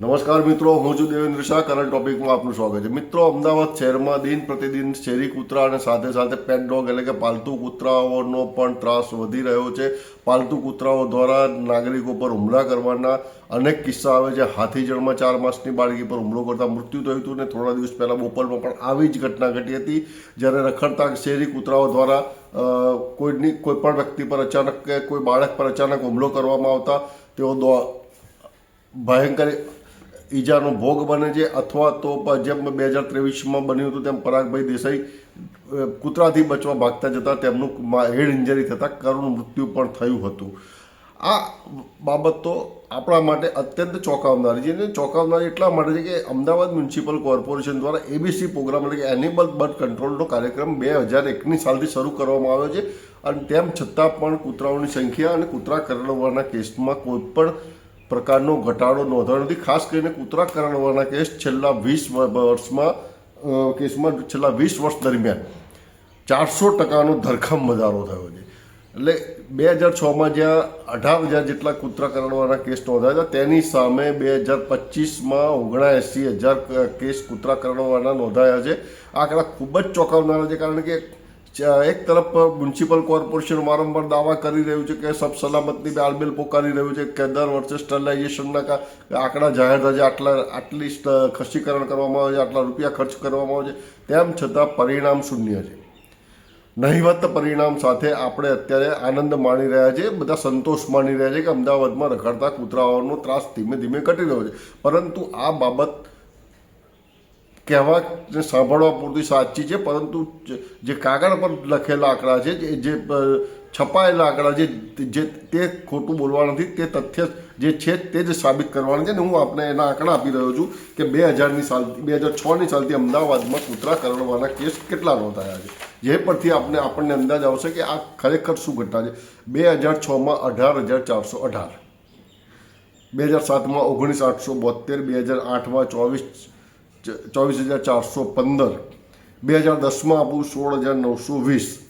નમસ્કાર મિત્રો, હું છું દેવેન્દ્ર શાહ કરંટ ટોપિકમાં આપનું સ્વાગત છે. મિત્રો, અમદાવાદ શહેરમાં દિન પ્રતિદિન શેરી કૂતરા અને સાથે સાથે પેટ ડોગ એટલે કે પાલતુ કૂતરાઓનો પણ ત્રાસ વધી રહ્યો છે. પાલતુ કૂતરાઓ દ્વારા નાગરિકો પર હુમલા કરવાના અનેક કિસ્સા આવે છે. હાથીજળમાં ચાર માસની બાળકી પર હુમલો કરતા મૃત્યુ થયું હતું ને થોડા દિવસ પહેલાં બોપલમાં પણ આવી જ ઘટના ઘટી હતી, જ્યારે રખડતા શેરી કૂતરાઓ દ્વારા કોઈની કોઈ પણ વ્યક્તિ પર અચાનક કે કોઈ બાળક પર અચાનક હુમલો કરવામાં આવતા, તેઓ ભયંકર ઈજાનો ભોગ બને છે અથવા તો જેમ બે હજાર ત્રેવીસમાં બન્યું હતું તેમ પરાગભાઈ દેસાઈ કૂતરાથી બચવા ભાગતા જતા તેમનું હેડ ઇન્જરી થતાં કરુણ મૃત્યુ પણ થયું હતું. આ બાબત તો આપણા માટે અત્યંત ચોંકાવનારી છે અને ચોંકાવનારી એટલા માટે છે કે અમદાવાદ મ્યુનિસિપલ કોર્પોરેશન દ્વારા એબીસી પ્રોગ્રામ એટલે કે એનિમલ બર્ડ કંટ્રોલનો કાર્યક્રમ બે હજાર એકની સાલથી શરૂ કરવામાં આવ્યો છે અને તેમ છતાં પણ કૂતરાઓની સંખ્યા અને કૂતરા કરડવાના કેસમાં કોઈ પણ પ્રકારનો ઘટાડો નોંધાયો નથી. ખાસ કરીને કૂતરા કરડવાના કેસ છેલ્લા વીસ વર્ષમાં કેસમાં છેલ્લા વીસ વર્ષ દરમિયાન ચારસો ટકાનો ધરખમ વધારો થયો છે. એટલે બે હજાર છમાં જ્યાં અઢાર હજાર જેટલા કૂતરા કરડવાના કેસ નોંધાયા હતા, તેની સામે બે હજાર પચીસમાં ઓગણએંસી હજાર કેસ કૂતરા કરડવાના નોંધાયા છે. આ આંકડા ખૂબ જ ચોંકાવનારા છે, કારણ કે એક તરફ મ્યુનિસિપલ કોર્પોરેશન વારંવાર દાવા કરી રહ્યું છે કે સબ સલામતની બાલબેલ પોકારી રહ્યું છે કે દર વર્ષે સ્ટરલાઇઝેશનના આંકડા જાહેર થાય છે, આટલા, આટલી ખસીકરણ કરવામાં આવે છે, આટલા રૂપિયા ખર્ચ કરવામાં આવે છે. તેમ છતાં પરિણામ શૂન્ય છે. નહિવત પરિણામ સાથે આપણે અત્યારે આનંદ માણી રહ્યા છીએ બધા સંતોષ માણી રહ્યા છે કે અમદાવાદમાં રખડતા કૂતરાઓનો ત્રાસ ધીમે ધીમે ઘટી રહ્યો છે. પરંતુ આ બાબત કહેવા સાંભળવા પૂરતી સાચી છે, પરંતુ જે- કાગળ પર લખેલા આંકડા છે, જે છપાયેલા આંકડા જે જે, તે ખોટું બોલવા નથી, તે તથ્ય જે છે તે જ સાબિત કરવાનું છે ને હું આપને એના આંકડા આપી રહ્યો છું કે બે હજારની સાલ બે હજાર છની સાલથી અમદાવાદમાં કૂતરા કરડવાના કેસ કેટલા નોંધાયા છે. જે પરથી આપણે આપણને અંદાજ આવશે કે આ ખરેખર શું ઘટના છે. બે હજાર છમાં અઢાર હજાર ચારસો અઢાર. બે હજાર સાતમાં ઓગણીસ આઠસો બોતેર બે હજાર આઠમાં ચોવીસ ચોવીસ હજાર ચારસો પંદર. બે હજાર દસમાં આપું સોળ હજાર નવસો વીસ.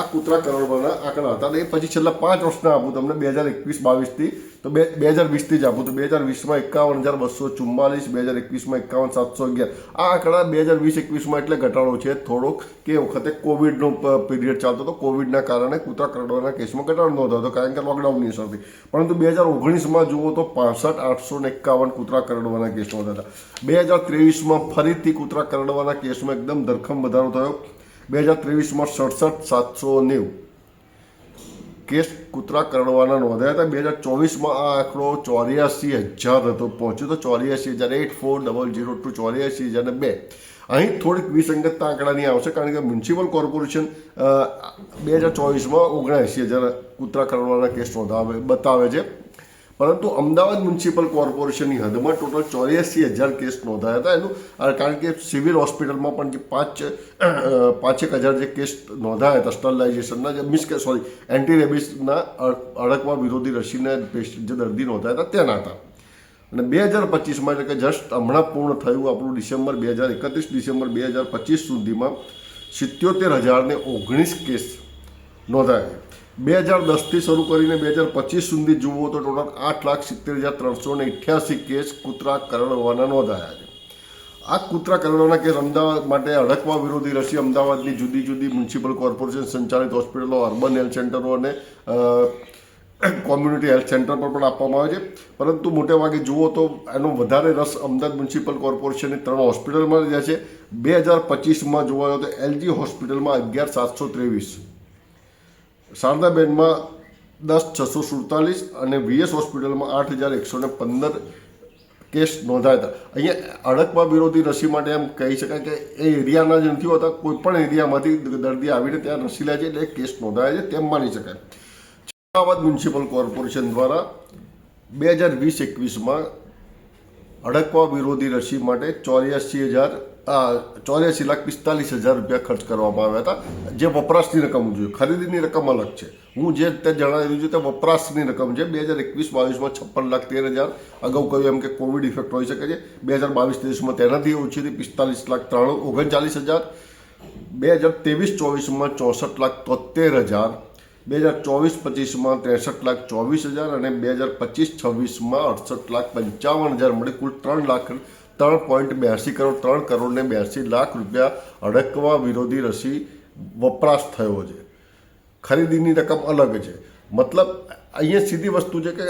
આ કૂતરા કરોડવાના આંકડા હતા અને એ પછી છેલ્લા પાંચ વર્ષના આપું તમને બે હજાર એકવીસ બાવીસથી તો બે બે હજાર વીસથી જ આપું તો બે હજાર વીસમાં એકાવન હજાર બસો ચુમ્માલીસ, બે હજાર એકવીસમાં એકાવન સાતસો અગિયાર. આ આંકડા બે હજાર વીસ એકવીસમાં એટલે ઘટાડો છે થોડોક કે એ વખતે કોવિડનો પીરિયડ ચાલતો હતો. કોવિડના કારણે કૂતરા કરડવાના કેસમાં ઘટાડો નહોતો હતો કારણ કે લોકડાઉનની અસરથી. પરંતુ બે હજાર ઓગણીસમાં જુઓ તો પાસઠ, આઠસો ને એકાવન કૂતરા કરડવાના કેસ નોંધાતા બે હજાર ત્રેવીસમાં ફરીથી કૂતરા કરડવાના કેસમાં એકદમ ધરખમ વધારો થયો. બે હજાર ત્રેવીસમાં સડસઠ સાતસો નેવું કેસ કૂતરા કરડવાના નોંધાયા હતા. બે હજાર ચોવીસમાં આ આંકડો ચોર્યાસી હજાર હતો પહોંચ્યો તો ચોર્યાસી હજાર eight four double zero two ચોર્યાસી હજાર બે. અહીં થોડીક વિસંગતતા આંકડાની આવશે કારણ કે મ્યુનિસિપલ કોર્પોરેશન બે હજાર ચોવીસમાં ઓગણએંસી હજાર કૂતરા કરડવાના કેસ નોંધાવે, બતાવે છે. પરંતુ અમદાવાદ મ્યુનિસિપલ કોર્પોરેશનની હદમાં ટોટલ ચોર્યાસી હજાર કેસ નોંધાયા હતા. એનું કારણ કે સિવિલ હોસ્પિટલમાં પણ જે પાંચ પાંચેક હજાર જે કેસ નોંધાયા હતા સ્ટરલાઇઝેશનના, જે મિસ કે, સોરી એન્ટી રેબિસના અડકવા વિરોધી રસીના પેશન્ટ જે દર્દી નોંધાયા હતા તેના હતા. અને બે હજાર પચીસમાં, એટલે કે જસ્ટ હમણાં પૂર્ણ થયું આપણું ડિસેમ્બર બે હજાર એકત્રીસ ડિસેમ્બર બે હજાર પચીસ સુધીમાં સિત્યોતેર હજારને ઓગણીસ કેસ નોંધાયા બે હજાર દસથી શરૂ કરીને બે હજાર પચીસ સુધી જુઓ તો ટોટલ આઠ લાખ સિત્તેર હજાર ત્રણસો ને અઠ્યાસી કેસ કૂતરા કરડવાના નોંધાયા છે. આ કૂતરા કરડવાના કેસ અમદાવાદ માટે અડકવા વિરોધી રસી અમદાવાદની જુદી જુદી મ્યુનિસિપલ કોર્પોરેશન સંચાલિત હોસ્પિટલો, અર્બન હેલ્થ સેન્ટરો અને કોમ્યુનિટી હેલ્થ સેન્ટર પર પણ આપવામાં આવે છે. પરંતુ મોટે ભાગે જુઓ તો એનો વધારે રસ અમદાવાદ મ્યુનિસિપલ કોર્પોરેશનની ત્રણ હોસ્પિટલમાં જાય છે. બે હજાર પચીસમાં જોવા જાવ તો એલજી હોસ્પિટલમાં અગિયાર સાતસો ત્રેવીસ શારદાબેનમાં દસ છસો સુડતાલીસ અને વીએસ હોસ્પિટલમાં આઠ હજાર એકસો ને પંદર કેસ નોંધાયા હતા. અહીંયા અડકવા વિરોધી રસી માટે એમ કહી શકાય કે એ એરિયાના જ નથી હોતા, કોઈ પણ એરિયામાંથી દર્દી આવીને ત્યાં રસી લે છે એટલે કેસ નોંધાયા છે તેમ માની શકાય. અમદાવાદ મ્યુનિસિપલ કોર્પોરેશન દ્વારા બે હજાર વીસ એકવીસમાં અડકવા વિરોધી રસી માટે ચોર્યાસી હજાર ચોર્યાસી લાખ પિસ્તાલીસ હજાર રૂપિયા ખર્ચ કરવામાં આવ્યા હતા. જે વપરાશની રકમ જોઈએ ખરીદીની રકમ અલગ છે. હું જે તે જણાવ્યું છું તે વપરાશની રકમ છે. બે હજાર એકવીસ બાવીસમાં છપ્પન લાખ તેર હજાર. અગાઉ કહ્યું એમ કે કોવિડ ઇફેક્ટ હોઈ શકે છે. બે હજાર બાવીસ ત્રેવીસમાં તેનાથી ઓછી હતી. પિસ્તાલીસ લાખ ત્રણ, ઓગણચાલીસ હજાર. બે હજાર ત્રેવીસ ચોવીસમાં ચોસઠ લાખ તોતેર હજાર. બે હજાર ચોવીસ પચીસમાં ત્રેસઠ લાખ ચોવીસ હજાર. અને બે હજાર પચીસ છવ્વીસમાં અડસઠ લાખ પંચાવન હજાર. મળી કુલ ત્રણ લાખ ત્રણ પોઈન્ટ બ્યાસી કરોડ, ત્રણ કરોડ ને બ્યાસી લાખ રૂપિયા અડકવા વિરોધી રસી વપરાશ થયો છે. ખરીદીની રકમ અલગ છે. મતલબ અહીંયા સીધી વસ્તુ છે કે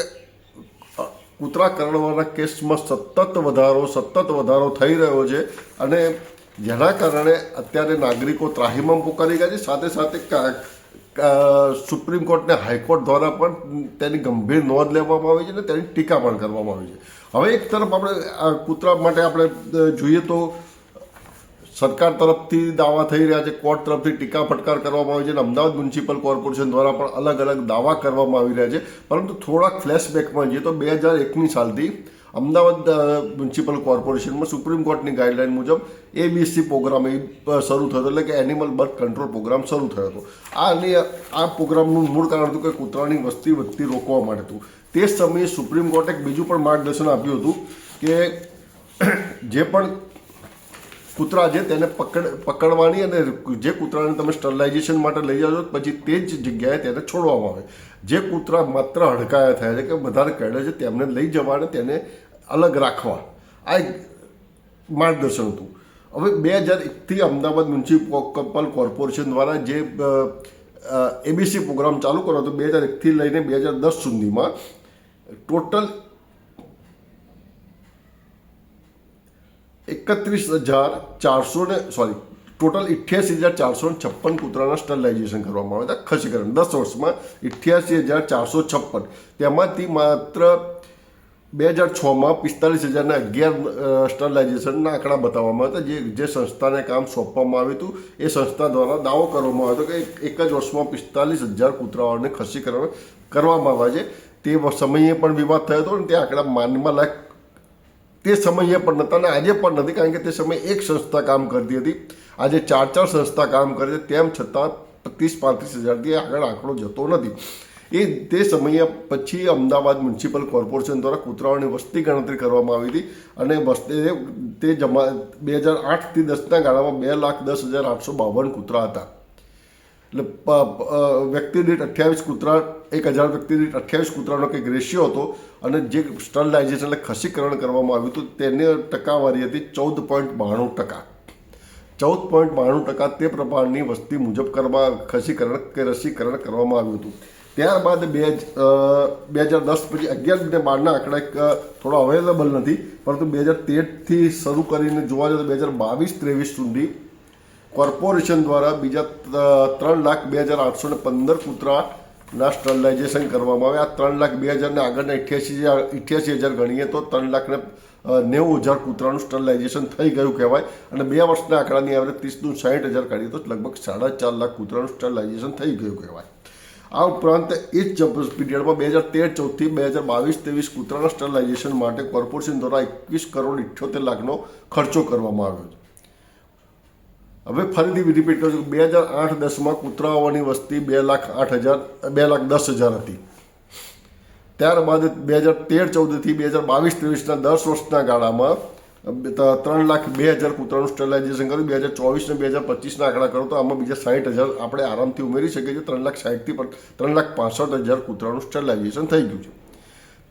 કૂતરા કરડવાના કેસમાં સતત વધારો સતત વધારો થઈ રહ્યો છે અને જેના કારણે અત્યારે નાગરિકો ત્રાહીમામ પુકારી ગયા છે. સાથે સાથે સુપ્રીમ કોર્ટને હાઈકોર્ટ દ્વારા પણ તેની ગંભીર નોંધ લેવામાં આવી છે અને તેની ટીકા પણ કરવામાં આવી છે. હવે એક તરફ આપણે આ કૂતરા માટે આપણે જોઈએ તો સરકાર તરફથી દાવા થઈ રહ્યા છે, કોર્ટ તરફથી ટીકા ફટકાર કરવામાં આવી છે અને અમદાવાદ મ્યુનિસિપલ કોર્પોરેશન દ્વારા પણ અલગ અલગ દાવા કરવામાં આવી રહ્યા છે. પરંતુ થોડાક ફ્લેશબેકમાં જઈએ તો બે હજાર એકની સાલથી અમદાવાદ મ્યુનિસિપલ કોર્પોરેશનમાં સુપ્રીમ કોર્ટની ગાઈડલાઈન મુજબ એબીસી પ્રોગ્રામ એ શરૂ થયો એટલે કે એનિમલ બર્થ કંટ્રોલ પ્રોગ્રામ શરૂ થયો હતો. આ આ પ્રોગ્રામનું મૂળ કારણ હતું કે કૂતરાની વસ્તી વધતી રોકવા માટે હતું. તે સમયે સુપ્રીમ કોર્ટે એક બીજું પણ માર્ગદર્શન આપ્યું હતું કે જે પણ કૂતરા છે તેને પકડ, પકડવાની અને જે કૂતરાને તમે સ્ટરલાઇઝેશન માટે લઈ જાઓ પછી તે જ જગ્યાએ તેને છોડવામાં આવે. જે કૂતરા માત્ર હડકાયા થયા છે કે વધારે કરડે છે, તેમને લઈ જવા અને તેને અલગ રાખવા. આ એક માર્ગદર્શન હતું. હવે બે હજાર એકથી અમદાવાદ મ્યુનિસિપલ કોર્પોરેશન દ્વારા જે એબીસી પ્રોગ્રામ ચાલુ કર્યો હતો, બે હજાર એકથી લઈને બે હજાર દસ સુધીમાં ટોટલ એકત્રીસ હજાર ચારસો ને સોરી ટોટલ ઇઠ્યાસી હજાર ચારસો છપ્પન કૂતરાના સ્ટરલાઇઝેશન કરવામાં આવ્યા હતા ખસીકરણ. દસ વર્ષમાં ઇઠ્યાસી હજાર ચારસો છપ્પન. તેમાંથી માત્ર બે હજાર છમાં પિસ્તાલીસ હજારના અગિયાર સ્ટરલાઇઝેશનના આંકડા બતાવવામાં હતા. જે જે સંસ્થાને કામ સોંપવામાં આવ્યું હતું, એ સંસ્થા દ્વારા દાવો કરવામાં આવ્યો હતો કે એક- એક જ વર્ષમાં પિસ્તાલીસ હજાર કૂતરાઓને ખસીકરણ કરવામાં આવ્યા છે. તે સમયે પણ વિવાદ થયો હતો ને તે આંકડા માનમાં લાયક તે સમયે પણ નહોતા અને આજે પણ નથી, કારણ કે તે સમયે એક સંસ્થા કામ કરતી હતી. આજે ચાર ચાર સંસ્થા કામ કરે છે, તેમ છતાં ત્રીસ પાંત્રીસ હજારથી આગળ આંકડો જતો નથી. એ તે સમયે પછી અમદાવાદ મ્યુનિસિપલ કોર્પોરેશન દ્વારા કૂતરાઓની વસ્તી ગણતરી કરવામાં આવી હતી અને વસ્તી તે જમા બે હજાર આઠથી દસના ગાળામાં બે લાખ દસ હજાર આઠસો બાવન કૂતરા હતા. એટલે વ્યક્તિ દીઠ અઠ્યાવીસ કૂતરા, એક હજાર વ્યક્તિ દીઠ અઠ્યાવીસ કૂતરાનો કંઈક રેશિયો હતો અને જે સ્ટરલાઇઝેશન એટલે ખસીકરણ કરવામાં આવ્યું હતું, તેની ટકાવારી હતી ચૌદ પોઈન્ટ બાણું ટકા. ચૌદ પોઈન્ટ બાણું ટકા તે પ્રમાણની વસ્તી મુજબ કરવા ખસીકરણ કે રસીકરણ કરવામાં આવ્યું હતું. ત્યારબાદ બે બે હજાર દસ પછી અગિયાર ને બારના આંકડા એક થોડો અવેલેબલ નથી, પરંતુ બે હજાર તેરથી શરૂ કરીને જોવા જઈએ તો બે હજાર બાવીસ ત્રેવીસ સુધી કોર્પોરેશન દ્વારા બીજા ત્રણ લાખ બે હજાર આઠસો ને પંદર કૂતરાના સ્ટરલાઇઝેશન કરવામાં આવે આ ત્રણ લાખ બે હજારને આગળના અઠ્યાસી હજાર અઠ્યાસી હજાર ગણીએ તો ત્રણ લાખને નેવું હજાર કૂતરાનું સ્ટરલાઇઝેશન થઈ ગયું કહેવાય. અને બે વર્ષના આંકડાની આવે ત્રીસનું સાઠ હજાર કાઢીએ તો લગભગ સાડા ચાર લાખ કૂતરાનું સ્ટરલાઇઝેશન થઈ ગયું કહેવાય. આ ઉપરાંત એ જ પીરિયડમાં બે હજાર તેર, ચૌદથી બે હજાર બાવીસ, ત્રેવીસ કૂતરાના સ્ટરલાઇઝેશન માટે કોર્પોરેશન દ્વારા એકવીસ કરોડ ઇઠ્યોતેર લાખનો ખર્ચો કરવામાં આવ્યો છે. હવે ફરીથી રિપીટ કરું છું બે હજાર આઠ દસમાં કૂતરાઓની વસ્તી બે લાખ આઠ હજાર, બે લાખ દસ હજાર હતી. ત્યારબાદ બે હજાર તેર ચૌદથી બે હજાર બાવીસ ત્રેવીસના દસ વર્ષના ગાળામાં ત્રણ લાખ બે હજાર કૂતરાનું સ્ટરલાઇઝેશન કર્યું. બે હજાર ચોવીસ ને બે હજાર પચીસના આંકડા કરો તો આમાં બીજા સાઠ હજાર આપણે આરામથી ઉમેરી શકીએ છીએ. ત્રણ લાખ સાઠથી પણ ત્રણ લાખ પાસઠ હજાર કૂતરાનું સ્ટરલાઇઝેશન થઈ ગયું છે.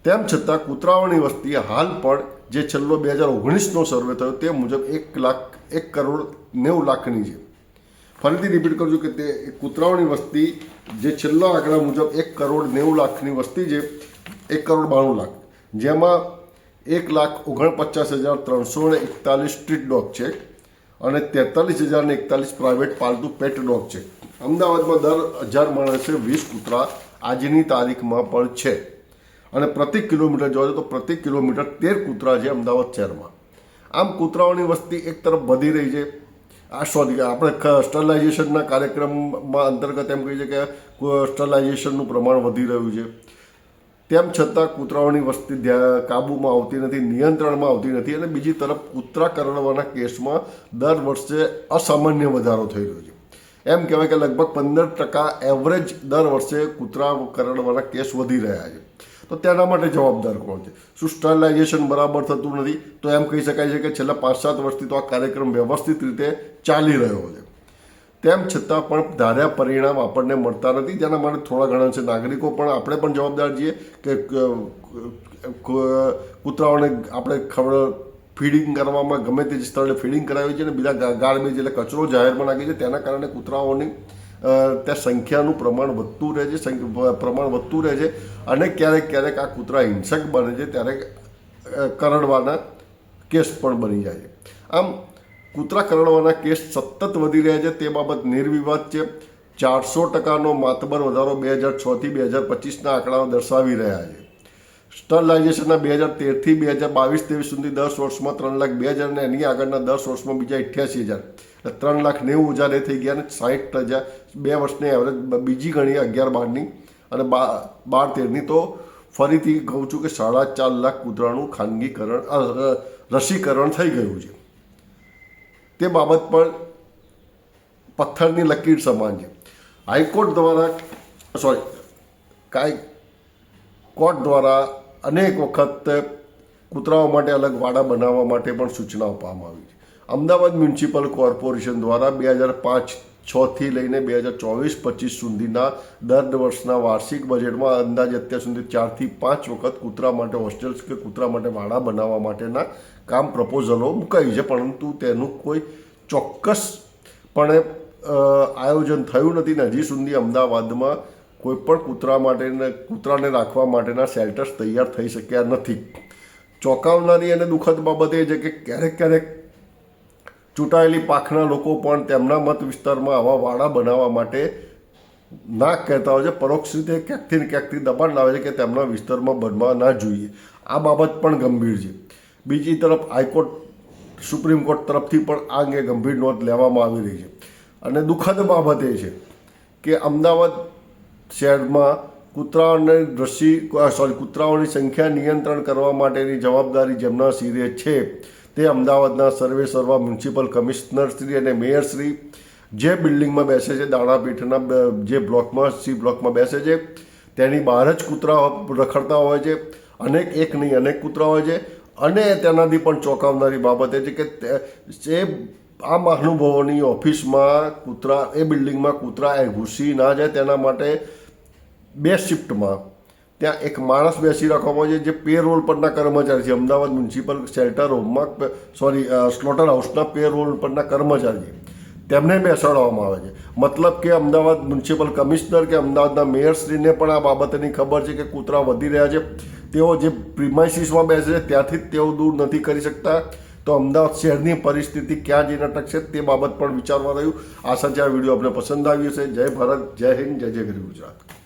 તેમ છતાં કૂતરાઓની વસ્તી હાલ પણ જે છેલ્લો બે હજાર ઓગણીસનો સર્વે થયો તે મુજબ એક લાખ, એક કરોડ નેવું લાખની છે. ફરીથી રિપીટ કરું છું કે તે કૂતરાઓની વસ્તી જે છેલ્લા આંકડા મુજબ એક કરોડ નેવું લાખની વસ્તી છે, એક કરોડ બાણું લાખ. જેમાં એક લાખ ઓગણપચાસ હજાર ત્રણસો ને એકતાલીસ સ્ટ્રીટ ડોગ છે અને તેતાલીસ હજાર ને એકતાલીસ પ્રાઇવેટ પાલતુ પેટ ડોગ છે. અમદાવાદમાં દર હજાર માણસે વીસ કૂતરા આજની તારીખમાં પણ છે. અને પ્રતિ કિલોમીટર જોવા તો પ્રતિ કિલોમીટર તેર કૂતરા છે અમદાવાદ શહેરમાં. આમ કૂતરાઓની વસ્તી એક તરફ વધી રહી છે. આ સોરી આપણે સ્ટરલાઇઝેશનના કાર્યક્રમમાં અંતર્ગત એમ કહીએ છીએ કે, સ્ટરલાઇઝેશનનું પ્રમાણ વધી રહ્યું છે. તેમ છતાં કૂતરાઓની વસ્તી ધ્યા- કાબૂમાં આવતી નથી, નિયંત્રણમાં આવતી નથી અને બીજી તરફ કૂતરા કરડવાના કેસમાં દર વર્ષે અસામાન્ય વધારો થઈ રહ્યો છે. એમ કહેવાય કે લગભગ પંદર ટકા એવરેજ દર વર્ષે કૂતરા કરડવાના કેસ વધી રહ્યા છે. તો તેના માટે જવાબદાર કોણ છે? શું સ્ટરલાઇઝેશન બરાબર થતું નથી, તો એમ કહી શકાય છે કે છેલ્લા પાંચ સાત વર્ષથી તો આ કાર્યક્રમ વ્યવસ્થિત રીતે ચાલી રહ્યો છે. તેમ છતાં પણ ધાર્યા પરિણામ આપણને મળતા નથી. જેના માટે થોડા ઘણા છે નાગરિકો, પણ આપણે પણ જવાબદાર છીએ કે કૂતરાઓને આપણે ખબર, ફીડિંગ કરવામાં ગમે તે સ્થળે ફીડિંગ કરાવી છે અને બીજા ગાર્બેજ એટલે કચરો જાહેરમાં નાખે છે. તેના કારણે કૂતરાઓની ત્યાં સંખ્યાનું પ્રમાણ વધતું રહે છે પ્રમાણ વધતું રહે છે અને ક્યારેક ક્યારેક આ કૂતરા હિંસક બને છે, ત્યારે કરડવાના કેસ પણ બની જાય છે. આમ, કૂતરા કરડવાના કેસ સતત વધી રહ્યા છે, તે બાબત નિર્વિવાદ છે. ચારસો ટકાનો માતબર વધારો બે હજાર છથી બે હજાર પચીસના આંકડાઓ દર્શાવી રહ્યા છે. સ્ટરલાઇઝેશનના બે હજાર તેરથી બે હજાર બાવીસ ત્રેવીસ સુધી દસ વર્ષમાં ત્રણ લાખ બે હજાર અને એની આગળના દસ વર્ષમાં બીજા અઠ્યાસી હજાર. ત્રણ લાખ નેવું હજાર એ થઈ ગયા અને સાઠ હજાર. બે વર્ષની એવરેજ બીજી ગણી અગિયાર બારની. અને બાર તેરની. તો ફરીથી કહું છું કે સાડા ચાર લાખ કૂતરાનું ખાનગીકરણ રસીકરણ થઈ ગયું છે. તે બાબત પણ પથ્થરની લકીર સમાન છે. હાઈકોર્ટ દ્વારા, સોરી, કાંઈ, કોર્ટ દ્વારા અનેક વખત કૂતરાઓ માટે અલગ વાડા બનાવવા માટે પણ સૂચના આપવામાં આવી છે. અમદાવાદ મ્યુનિસિપલ કોર્પોરેશન દ્વારા બે હજાર પાંચ છથી લઈને બે હજાર ચોવીસ પચીસ સુધીના દર વર્ષના વાર્ષિક બજેટમાં અંદાજે અત્યાર સુધી ચારથી પાંચ વખત કૂતરા માટે હોસ્ટેલ્સ કે કૂતરા માટે વાડા બનાવવા માટેના કામ પ્રપોઝલો મુકાઈ છે. પરંતુ તેનું કોઈ ચોક્કસપણે આયોજન થયું નથી ને હજી સુધી અમદાવાદમાં કોઈ પણ કૂતરા માટે કૂતરાને રાખવા માટેના શેલ્ટર્સ તૈયાર થઈ શક્યા નથી. ચોંકાવનારી અને દુઃખદ બાબત એ છે કે ક્યારેક ક્યારેક ચૂંટાયેલી પાંખના લોકો પણ તેમના મત વિસ્તારમાં આવા વાડા બનાવવા માટે ના કહેતા હોય છે. પરોક્ષ રીતે ક્યાંકથી ને ક્યાંકથી દબાણ લાવે છે કે તેમના વિસ્તારમાં બનવા ના જોઈએ. આ બાબત પણ ગંભીર છે. બીજી તરફ હાઈકોર્ટ, સુપ્રીમ કોર્ટ તરફથી પણ આ અંગે ગંભીર નોંધ લેવામાં આવી રહી છે. અને દુઃખદ બાબત એ છે કે અમદાવાદ શહેરમાં કૂતરાઓને રસી સોરી કૂતરાઓની સંખ્યા નિયંત્રણ કરવા માટેની જવાબદારી જેમના સિરે છે તે અમદાવાદના સર્વે સર્વા મ્યુનિસિપલ કમિશનર શ્રી અને મેયર શ્રી જે બિલ્ડિંગમાં બેસે છે, દાણાપીઠના જે બ્લોકમાં, સી બ્લોકમાં બેસે છે, તેની બહાર જ કૂતરા રખડતા હોય છે, અનેક એક નહીં, અનેક કૂતરા હોય છે, અને તેનાથી પણ ચોંકાવનારી બાબત એ છે કે જે આ મહાનુભાવોની ઓફિસમાં કૂતરા, એ બિલ્ડિંગમાં કૂતરા એ ઘૂસી ના જાય, તેના માટે બે શિફ્ટમાં ત્યાં એક માણસ બેસી રાખવામાં આવે છે, જે પે રોલ પરના કર્મચારી છે, અમદાવાદ મ્યુનિસિપલ શેલ્ટર હોમમાં સોરી સ્લોટર હાઉસના પેરોલ પરના કર્મચારી તેમને બેસાડવામાં આવે છે. મતલબ કે અમદાવાદ મ્યુનિસિપલ કમિશનર કે અમદાવાદના મેયરશ્રીને પણ આ બાબતની ખબર છે કે કૂતરા વધી રહ્યા છે. તેઓ જે પ્રિમાઇસીસમાં બેસે છે, ત્યાંથી જ તેઓ દૂર નથી કરી શકતા. તો અમદાવાદ શહેરની પરિસ્થિતિ ક્યાં જઈને અટકશે તે બાબત પણ વિચારવા રહ્યું. આશા છે આ વીડિયો આપણે પસંદ આવ્યો છે. જય ભારત, જય હિન્દ, જય જય ગરી ગુજરાત.